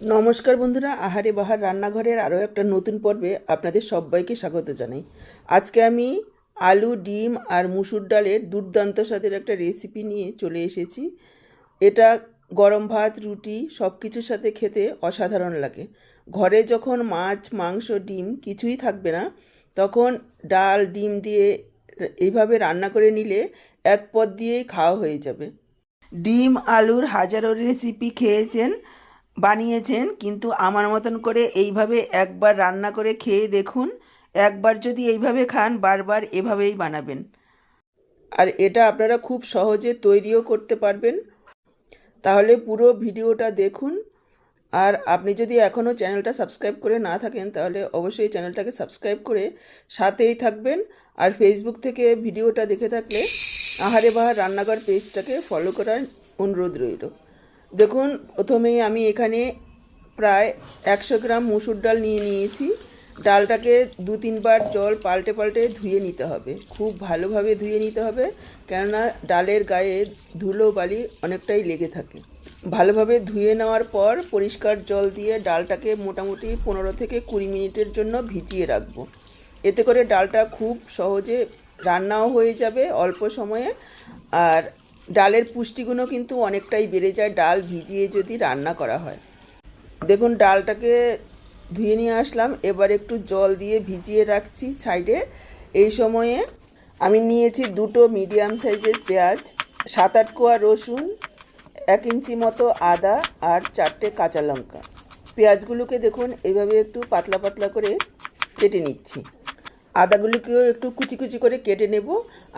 নমস্কার বন্ধুরা, আহারে বাহার রান্নাঘরের আরও একটা নতুন পর্বে আপনাদের সবাইকে স্বাগত জানাই। আজকে আমি আলু, ডিম আর মুসুর ডালের দুর্দান্ত স্বাদের একটা রেসিপি নিয়ে চলে এসেছি। এটা গরম ভাত, রুটি সব কিছুর সাথে খেতে অসাধারণ লাগে। ঘরে যখন মাছ, মাংস, ডিম কিছুই থাকবে না, তখন ডাল, ডিম দিয়ে এইভাবে রান্না করে নিলে এক পদ দিয়েই খাওয়া হয়ে যাবে। ডিম, আলুর হাজারো রেসিপি খেয়েছেন বানিয়েছেন, কিন্তু আমার মতন করে এইভাবে একবার রান্না করে খেয়ে দেখুন, একবার যদি এইভাবে খান, বারবার এভাবেই বানাবেন। আর এটা আপনারা খুব সহজে তৈরিও করতে পারবেন। তাহলে পুরো ভিডিওটা দেখুন। আর আপনি যদি এখনও চ্যানেলটা সাবস্ক্রাইব করে না থাকেন, তাহলে অবশ্যই চ্যানেলটাকে সাবস্ক্রাইব করে সাথেই থাকবেন। আর ফেসবুক থেকে ভিডিওটা দেখে থাকলে আহারে বাহার রান্নাঘর পেজটাকে ফলো করার অনুরোধ রইল। দেখুন, প্রথমেই আমি এখানে প্রায় একশো গ্রাম মুসুর ডাল নিয়ে নিয়েছি। ডালটাকে দু তিনবার জল পাল্টে পাল্টে ধুয়ে নিতে হবে। খুব ভালোভাবে ধুয়ে নিতে হবে, কেননা ডালের গায়ে ধুলো বালি অনেকটাই লেগে থাকে। ভালোভাবে ধুয়ে নেওয়ার পর পরিষ্কার জল দিয়ে ডালটাকে মোটামুটি পনেরো থেকে কুড়ি মিনিটের জন্য ভিজিয়ে রাখব। এতে করে ডালটা খুব সহজে রান্নাও হয়ে যাবে অল্প সময়ে, আর ডালের পুষ্টিগুণও কিন্তু অনেকটাই বেড়ে যায়। ডাল ভিজিয়ে যদি রান্না করা হয়। দেখুন, ডালটাকে ধুয়ে নিয়ে আসলাম। এবার একটু জল দিয়ে ভিজিয়ে রাখছি সাইডে। এই সময়ে আমি নিয়েছি দুটো মিডিয়াম সাইজের পেঁয়াজ, সাত আট কোয়া রসুন, এক ইঞ্চি মতো আদা আর চারটে কাঁচা লঙ্কা। পেঁয়াজগুলোকে দেখুন, এভাবে একটু পাতলা পাতলা করে কেটে নিচ্ছি। আদাগুলোকেও একটু কুচি কুচি করে কেটে নেব।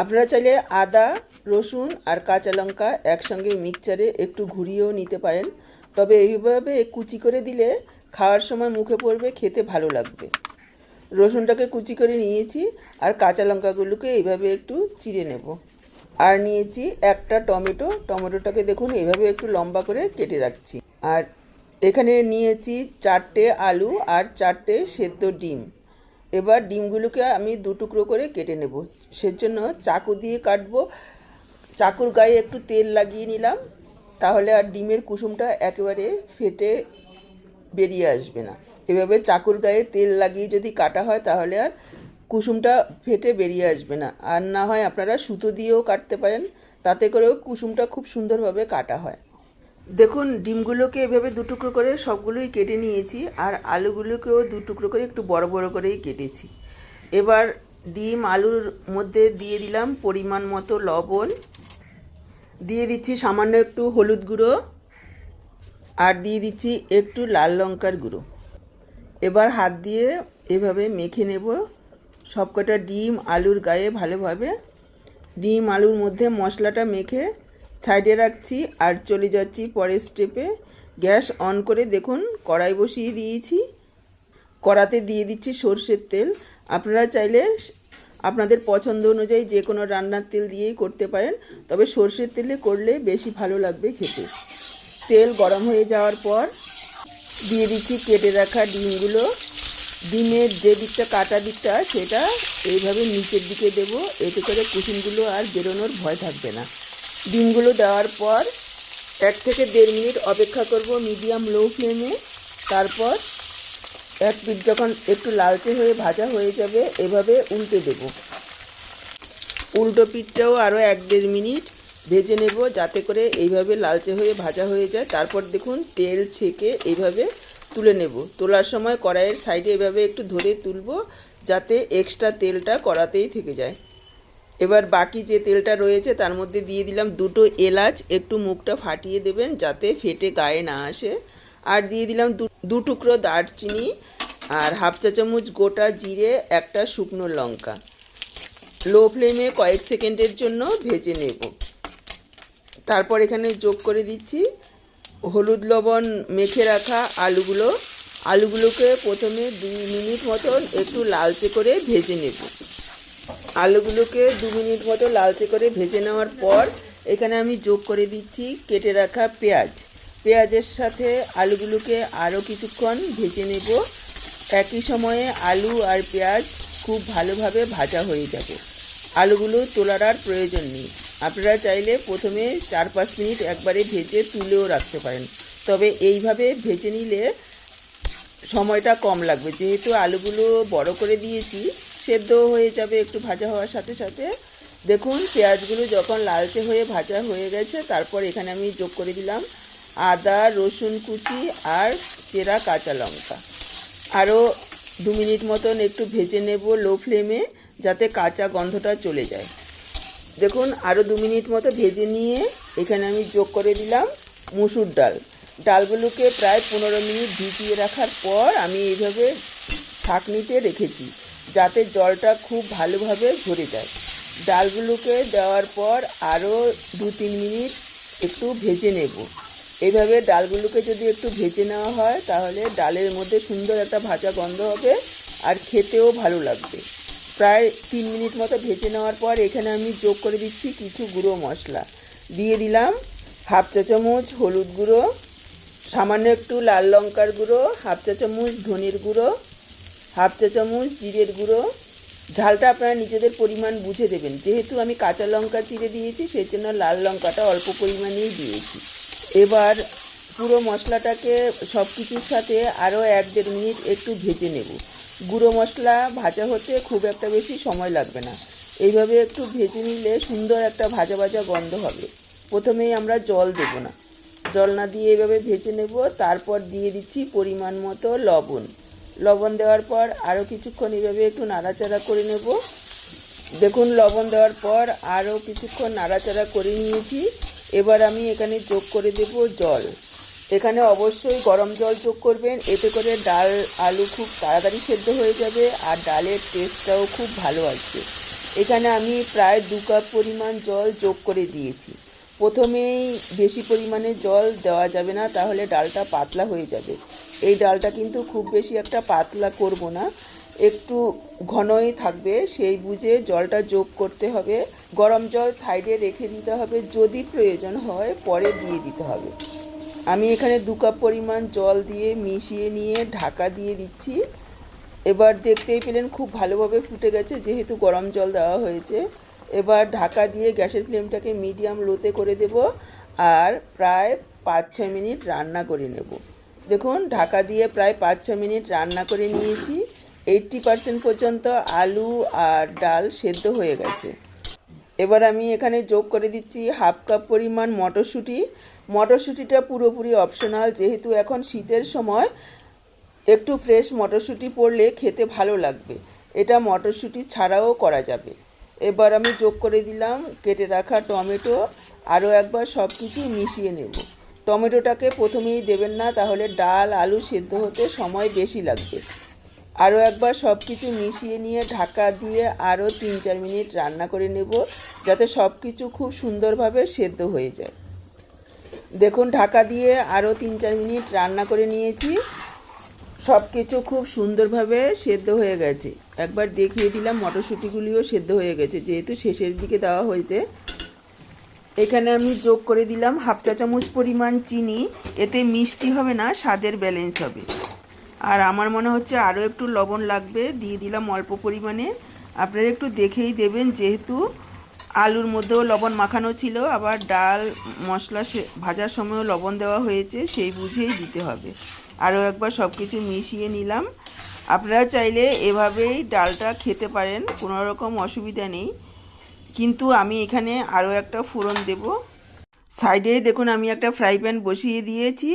আপনারা চাইলে আদা, রসুন আর কাঁচা লঙ্কা একসঙ্গে মিক্সচারে একটু ঘুরিয়েও নিতে পারেন। তবে এইভাবে কুচি করে দিলে খাওয়ার সময় মুখে পড়বে, খেতে ভালো লাগবে। রসুনটাকে কুচি করে নিয়েছি আর কাঁচা লঙ্কাগুলোকে এইভাবে একটু চিড়ে নেব। আর নিয়েছি একটা টমেটো। টমেটোটাকে দেখুন, এইভাবে একটু লম্বা করে কেটে রাখছি। আর এখানে নিয়েছি চারটে আলু আর চারটে সেদ্ধ ডিম। এবার ডিমগুলোকে আমি দু টুকরো করে কেটে নেব। সেজন্য চাকু দিয়ে কাটবো। চাকুর গায়ে একটু তেল লাগিয়ে নিলাম। তাহলে আর ডিমের কুসুমটা একেবারে ফেটে বেরিয়ে আসবে না। এভাবে চাকুর গায়ে তেল লাগিয়ে যদি কাটা হয়, তাহলে আর কুসুমটা ফেটে বেরিয়ে আসবে না। আর না হয় আপনারা সুতো দিয়েও কাটতে পারেন। তাতে করেও কুসুমটা খুব সুন্দরভাবে কাটা হয়। দেখুন, ডিমগুলোকে এভাবে দু টুকরো করে সবগুলোই কেটে নিয়েছি, আর আলুগুলোকেও দু টুকরো করে একটু বড় বড় করেই কেটেছি। এবার ডিম, আলুর মধ্যে দিয়ে দিলাম পরিমাণ মতো লবণ। দিয়ে দিচ্ছি সামান্য একটু হলুদ গুঁড়ো, আর দিয়ে দিচ্ছি একটু লাল লঙ্কার গুঁড়ো। এবার হাত দিয়ে এভাবে মেখে নেব। সবকটা ডিম, আলুর গায়ে ভালোভাবে। ডিম, আলুর মধ্যে মশলাটা মেখে সাইডে রাখছি আর চলে যাচ্ছি পরের স্টেপে। গ্যাস অন করে দেখুন, কড়াই বসিয়ে দিয়েছি। কড়াতে দিয়ে দিচ্ছি সর্ষের তেল। আপনারা চাইলে আপনাদের পছন্দ অনুযায়ী যে কোনো রান্নার তেল দিয়েই করতে পারেন, তবে সর্ষের তেলে করলে বেশি ভালো লাগবে খেতে। তেল গরম হয়ে যাওয়ার পর দিয়ে দিচ্ছি কেটে রাখা ডিমগুলো। ডিমের যে দিকটা কাটা দিকটা, সেটা এইভাবে নিচের দিকে দেব। এতে করে কুসুমগুলো আর বেরোনোর ভয় থাকবে না। ডিমগুলো দেওয়ার পর এক থেকে দেড় মিনিট অপেক্ষা করব মিডিয়াম লো ফ্লেমে। তারপর এক পিঠ যখন একটু লালচে হয়ে ভাজা হয়ে যাবে, এভাবে উল্টে দেব। উল্টো পিঠটাও আরও এক দেড় মিনিট ভেজে নেব যাতে করে এইভাবে লালচে হয়ে ভাজা হয়ে যায়। তারপর দেখুন তেল ছেঁকে এইভাবে তুলে নেব। তোলার সময় কড়াইয়ের সাইডে এভাবে একটু ধরে তুলব যাতে এক্সট্রা তেলটা কড়াতেই থেকে যায়। এবার বাকি যে তেলটা রয়েছে তার মধ্যে দিয়ে দিলাম দুটো এলাচ, একটু মুখটা ফাটিয়ে দেবেন যাতে ফেটে গায়ে না আসে। আর দিয়ে দিলাম দু টুকরো দারচিনি আর হাফ চা চামচ গোটা জিরে, একটা শুকনো লঙ্কা। লো ফ্লেমে কয়েক সেকেন্ডের জন্য ভেজে নেব। তারপর এখানে যোগ করে দিচ্ছি হলুদ লবণ মেখে রাখা আলুগুলো। আলুগুলোকে প্রথমে দুই মিনিট মতন একটু লালচে করে ভেজে নেব। আলুগুলোকে দু মিনিট মতো লালচে করে ভেজে নেওয়ার পর এখানে আমি যোগ করে দিচ্ছি কেটে রাখা পেঁয়াজ। পেঁয়াজের সাথে আলুগুলোকে আরও কিছুক্ষণ ভেজে নেব। একই সময়ে আলু আর পেঁয়াজ খুব ভালোভাবে ভাজা হয়ে যাবে। আলুগুলো তোলার আর প্রয়োজন নেই। আপনারা চাইলে প্রথমে চার পাঁচ মিনিট একবারে ভেজে তুলেও রাখতে পারেন। তবে এইভাবে ভেজে নিলে সময়টা কম লাগবে। যেহেতু আলুগুলো বড় করে দিয়েছি সেদ্ধ হয়ে যাবে, একটু ভাজা হওয়ার সাথে সাথে। দেখুন, পেঁয়াজগুলো যখন লালচে হয়ে ভাজা হয়ে গেছে, তারপর এখানে আমি যোগ করে দিলাম আদা, রসুন কুচি আর চেরা কাঁচা লঙ্কা। আরও দু মিনিট মতন একটু ভেজে নেব লো ফ্লেমে, যাতে কাঁচা গন্ধটা চলে যায়। দেখুন, আরও দু মিনিট মতো ভেজে নিয়ে এখানে আমি যোগ করে দিলাম মুসুর ডাল। ডালগুলোকে প্রায় পনেরো মিনিট ভিজিয়ে রাখার পর আমি এইভাবে ছাঁকনিতে রেখেছি। যাতে জলটা খুব ভালোভাবে ঝরে যায়। ডালগুলোকে দেওয়ার পর আরও দু তিন মিনিট একটু ভেজে নেব। এইভাবে ডালগুলোকে যদি একটু ভেজে নেওয়া হয়, তাহলে ডালের মধ্যে সুন্দর একটা ভাজা গন্ধ হবে আর খেতেও ভালো লাগবে। প্রায় তিন মিনিট মতো ভেজে নেওয়ার পর এখানে আমি যোগ করে দিচ্ছি কিছু গুঁড়ো মশলা। দিয়ে দিলাম হাফ চা চামচ হলুদ গুঁড়ো, সামান্য একটু লাল লঙ্কার গুঁড়ো, হাফ চা চামচ ধনির গুঁড়ো হাফ চা চামচ জিরের গুঁড়ো। ঝালটা আপনারা নিজেদের পরিমাণ বুঝে দেবেন। যেহেতু আমি কাঁচা লঙ্কা চিড়ে দিয়েছি সেই জন্য লাল লঙ্কাটা অল্প পরিমাণেই দিয়েছি। এবার পুরো মশলাটাকে সব কিছুর সাথে আরও এক দেড় মিনিট একটু ভেজে নেব। গুঁড়ো মশলা ভাজা হতে খুব একটা বেশি সময় লাগবে না। এইভাবে একটু ভেজে নিলে সুন্দর একটা ভাজা ভাজা গন্ধ হবে। প্রথমেই আমরা জল দেব না। জল না দিয়ে এইভাবে ভেজে নেব। তারপর দিয়ে দিচ্ছি পরিমাণ মতো লবণ। লবণ দেওয়ার পর আরও কিছুক্ষণ এইভাবে একটু নাড়াচাড়া করে নেব। দেখুন, লবণ দেওয়ার পর আরও কিছুক্ষণ নাড়াচাড়া করে নিয়েছি। এবার আমি এখানে যোগ করে দেব জল। এখানে অবশ্যই গরম জল যোগ করবেন, এতে করে ডাল, আলু খুব তাড়াতাড়ি সেদ্ধ হয়ে যাবে আর ডালের টেস্টটাও খুব ভালো আসবে। এখানে আমি প্রায় দু কাপ পরিমাণ জল যোগ করে দিয়েছি। প্রথমেই বেশি পরিমাণে জল দেওয়া যাবে না, তাহলে ডালটা পাতলা হয়ে যাবে। এই ডালটা কিন্তু খুব বেশি একটা পাতলা করব না, একটু ঘনই থাকবে, সেই বুঝে জলটা যোগ করতে হবে। গরম জল সাইডে রেখে দিতে হবে, যদি প্রয়োজন হয় পরে দিয়ে দিতে হবে। আমি এখানে দু কাপ পরিমাণ জল দিয়ে মিশিয়ে নিয়ে ঢাকা দিয়ে দিচ্ছি। এবার দেখতেই পেলেন খুব ভালোভাবে ফুটে গেছে, যেহেতু গরম জল দেওয়া হয়েছে। এবার ঢাকা দিয়ে গ্যাসের ফ্লেমটাকে মিডিয়াম লোতে করে দেব আর প্রায় পাঁচ ছয় মিনিট রান্না করে নেব। দেখুন, ঢাকা দিয়ে প্রায় পাঁচ ছ মিনিট রান্না করে নিয়েছি। এইট্টি পার্সেন্ট পর্যন্ত আলু আর ডাল সেদ্ধ হয়ে গেছে। এবার আমি এখানে যোগ করে দিচ্ছি হাফ কাপ পরিমাণ মটরশুঁটি। মটরশুঁটিটা পুরোপুরি অপশনাল যেহেতু এখন শীতের সময়, একটু ফ্রেশ মটরশুঁটি পড়লে খেতে ভালো লাগবে। এটা মটরশুঁটি ছাড়াও করা যাবে। এবার আমি যোগ করে দিলাম, কেটে রাখা টমেটো, আরও একবার সব কিছু মিশিয়ে নেব। টমেটোটাকে প্রথমেই দেবেন না, তাহলে ডাল, আলু সেদ্ধ হতে সময় বেশি লাগবে। আরও একবার সব কিছু মিশিয়ে নিয়ে ঢাকা দিয়ে আরও তিন চার মিনিট রান্না করে নেব, যাতে সব কিছু খুব সুন্দরভাবে সেদ্ধ হয়ে যায়। দেখুন, ঢাকা দিয়ে আরও তিন চার মিনিট রান্না করে নিয়েছি। সব কিছু খুব সুন্দরভাবে সেদ্ধ হয়ে গেছে। একবার দেখিয়ে দিলাম, মটরশুঁটিগুলিও সেদ্ধ হয়ে গেছে। যেহেতু শেষের দিকে দেওয়া হয়েছে, এখানে আমি যোগ করে দিলাম হাফ চা চামচ পরিমাণ চিনি। এতে মিষ্টি হবে না, স্বাদের ব্যালেন্স হবে। আর আমার মনে হচ্ছে আরও একটু লবণ লাগবে, দিয়ে দিলাম অল্প পরিমাণে। আপনারা একটু দেখেই দেবেন, যেহেতু আলুর মধ্যেও লবণ মাখানো ছিল, আবার ডাল, মশলা ভাজার সময়ও লবণ দেওয়া হয়েছে, সেই বুঝেই দিতে হবে। আরও একবার সব কিছু মিশিয়ে নিলাম। আপনারা চাইলে এভাবেই ডালটা খেতে পারেন, কোনো রকম অসুবিধা নেই। কিন্তু আমি এখানে আরও একটা ফোড়ন দেব। সাইডে দেখুন, আমি একটা ফ্রাই প্যান বসিয়ে দিয়েছি,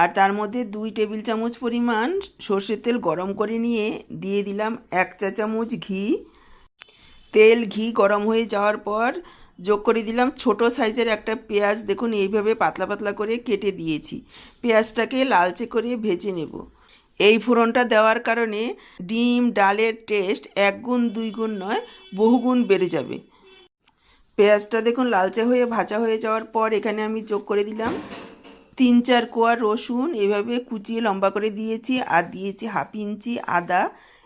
আর তার মধ্যে দুই টেবিল চামচ পরিমাণ সর্ষের তেল গরম করে নিয়ে দিয়ে দিলাম এক চা চামচ ঘি। তেল ঘি গরম হয়ে যাওয়ার পর যোগ করে দিলাম ছোট সাইজের একটা পেঁয়াজ। দেখুন, এইভাবে পাতলা পাতলা করে কেটে দিয়েছি। পেঁয়াজটাকে লালচে করে ভেজে নেব। এই ফোড়নটা দেওয়ার কারণে ডিম, ডালের টেস্ট এক গুণ দুই গুণ নয়, বহুগুণ বেড়ে যাবে। পেঁয়াজটা দেখুন, লালচে হয়ে ভাজা হয়ে যাওয়ার পর এখানে আমি যোগ করে দিলাম তিন চার কোয়া রসুন। এভাবে কুচিয়ে লম্বা করে দিয়েছি আর দিয়েছি হাফ ইঞ্চি আদা।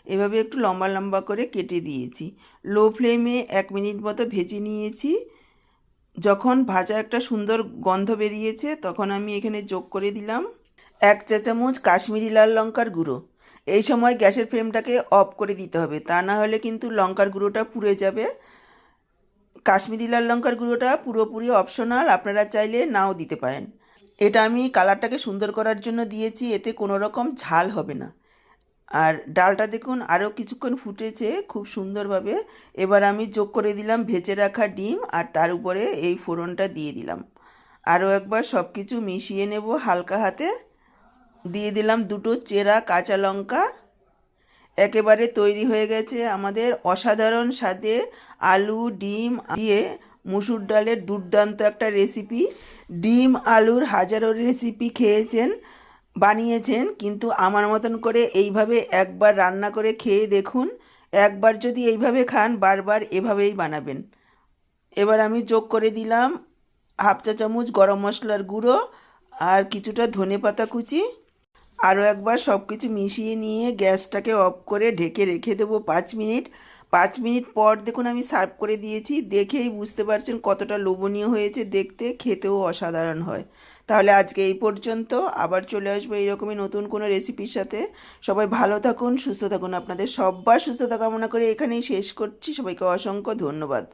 এভাবে একটু লম্বা লম্বা করে কেটে দিয়েছি। লো ফ্লেমে এক মিনিট মতো ভেজে নিয়েছি। যখন ভাজা একটা সুন্দর গন্ধ বেরিয়েছে, তখন আমি এখানে যোগ করে দিলাম এক চা চামচ কাশ্মীরি লাল লঙ্কার গুঁড়ো। এই সময় গ্যাসের ফ্লেমটাকে অফ করে দিতে হবে, তা না হলে কিন্তু লঙ্কার গুঁড়োটা পুড়ে যাবে। কাশ্মীরি লাল লঙ্কার গুঁড়োটা পুরোপুরি অপশনাল আপনারা চাইলে নাও দিতে পারেন। এটা আমি কালারটাকে সুন্দর করার জন্য দিয়েছি, এতে কোনো রকম ঝাল হবে না। আর ডালটা দেখুন, আরও কিছুক্ষণ ফুটেছে খুব সুন্দরভাবে। এবার আমি যোগ করে দিলাম ভেজে রাখা ডিম আর তার উপরে এই ফোড়নটা দিয়ে দিলাম। আরও একবার সব কিছু মিশিয়ে নেব হালকা হাতে। দিয়ে দিলাম দুটো চেরা কাঁচা লঙ্কা। একেবারে তৈরি হয়ে গেছে আমাদের অসাধারণ স্বাদে আলু, ডিম দিয়ে মুসুর ডালের দুর্দান্ত একটা রেসিপি। ডিম, আলুর হাজারো রেসিপি খেয়েছেন। বানিয়েছেন, কিন্তু আমার মতন করে এইভাবে একবার রান্না করে খেয়ে দেখুন, একবার যদি এইভাবে খান, বারবার এভাবেই বানাবেন। এবার আমি যোগ করে দিলাম হাফ চা চামচ গরম মশলার গুঁড়ো আর কিছুটা ধনে পাতা কুচি। আরও একবার সব কিছু মিশিয়ে নিয়ে গ্যাসটাকে অফ করে ঢেকে রেখে দেবো পাঁচ মিনিট। পাঁচ মিনিট পর দেখুন আমি সার্ভ করে দিয়েছি। দেখেই বুঝতে পারছেন কতটা লোভনীয় হয়েছে দেখতে, খেতেও অসাধারণ হয়। তাহলে আজকে এই পর্যন্ত। আবার চলে আসব এইরকমই নতুন কোনো রেসিপির সাথে। সবাই ভালো থাকুন, সুস্থ থাকুন। আপনাদের সব্বার সুস্থতা কামনা করে এখানেই শেষ করছি। সবাইকে অসংখ্য ধন্যবাদ।